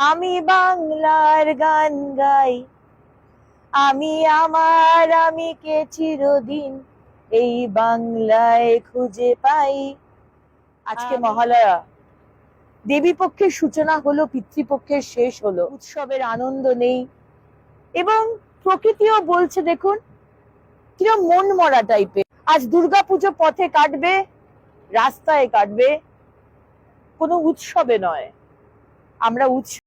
আমি বাংলার গান গাই। আমি আমার আমি কে চিরদিন এই বাংলায় খুঁজে পাই। আজকে মহালয়া। দেবী পক্ষের সূচনা হলো পিতৃপক্ষের শেষ হলো। উৎসবের আনন্দ নেই। এবং প্রকৃতিও বলছে দেখুন কিরম মন মরা টাইপের আজ দুর্গাপুজো পথে কাটবে রাস্তায় কাটবে কোনো উৎসবে নয়। আমরা উৎসব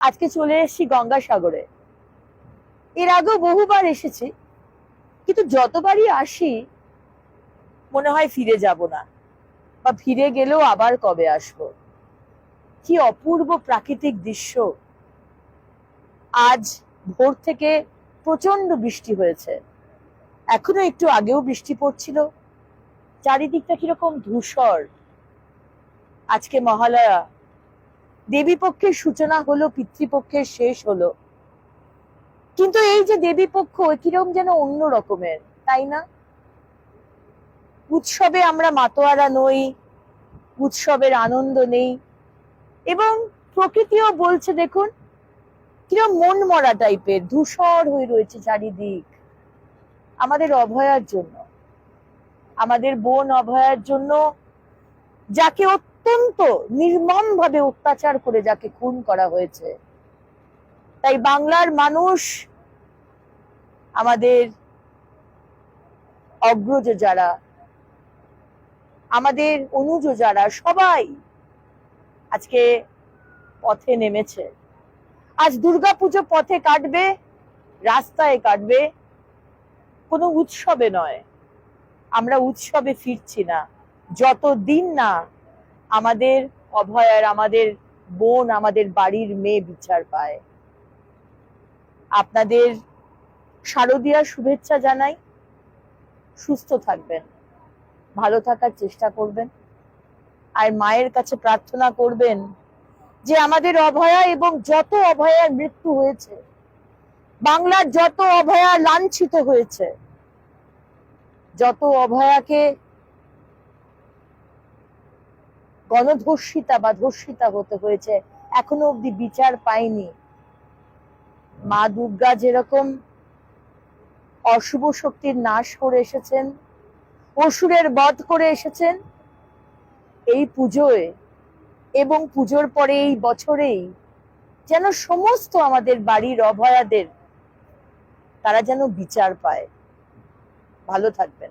আজকে চলে এসেছি গঙ্গাসাগরে। এর আগেও বহুবার এসেছি, কিন্তু যতবারই আসি, মনে হয় ফিরে যাব না, বা ফিরে গেলেও আবার কবে আসব? কি অপূর্ব প্রাকৃতিক দৃশ্য। আজ ভোর থেকে প্রচণ্ড বৃষ্টি হয়েছে। এখনও একটু আগেও বৃষ্টি পড়ছিল। চারিদিকটা কীরকম ধূসর। আজকে মহালয়া দেবী পক্ষের সূচনা হলো, পিতৃপক্ষের শেষ হলো। কিন্তু এই যে দেবী পক্ষ কীরকম যেন অন্য রকমের, তাই না? উৎসবে আমরা মাতোয়ারা নই, উৎসবের আনন্দ নেই, এবং প্রকৃতিও বলছে, দেখুন কীরকম মন মরা টাইপের, ধূসর হয়ে রয়েছে চারিদিক, আমাদের অভয়ার জন্য। আমাদের বোন অভয়ার জন্য, যাকে অত্যন্ত নির্মম ভাবে অত্যাচার করে যাকে খুন করা হয়েছে। তাই বাংলার মানুষ, আমাদের অগ্রজ যারা, আমাদের অনুজ যারা, সবাই আজকে পথে নেমেছে। আজ দুর্গাপুজো পথে কাটবে, রাস্তায় কাটবে, কোনো উৎসবে নয়। আমরা উৎসবে ফিরছি না, যতদিন না আমাদের অভয়ার আমাদের বোন, আমাদের বাড়ির মেয়ে বিচার পায়। আপনাদের শারদীয়ার শুভেচ্ছা জানাই। সুস্থ থাকবেন। ভালো থাকার চেষ্টা করবেন। আর মায়ের কাছে প্রার্থনা করবেন যে আমাদের অভয়া এবং যত অভয়ার মৃত্যু হয়েছে, বাংলার যত অভয়া লাঞ্ছিত হয়েছে, যত অভয়াকে গণধর্ষিতা বা ধর্ষিতা হতে হয়েছে। এখনও অব্দি বিচার পায়নি মা দুর্গা যেরকম অশুভ শক্তির নাশ করে এসেছেন, অসুরের বধ করে এসেছেন, এই পুজোয় এবং পুজোর পরে এই বছরেই যেন সমস্ত আমাদের বাড়ির অভয়াদের তারা যেন বিচার পায়। ভালো থাকবেন।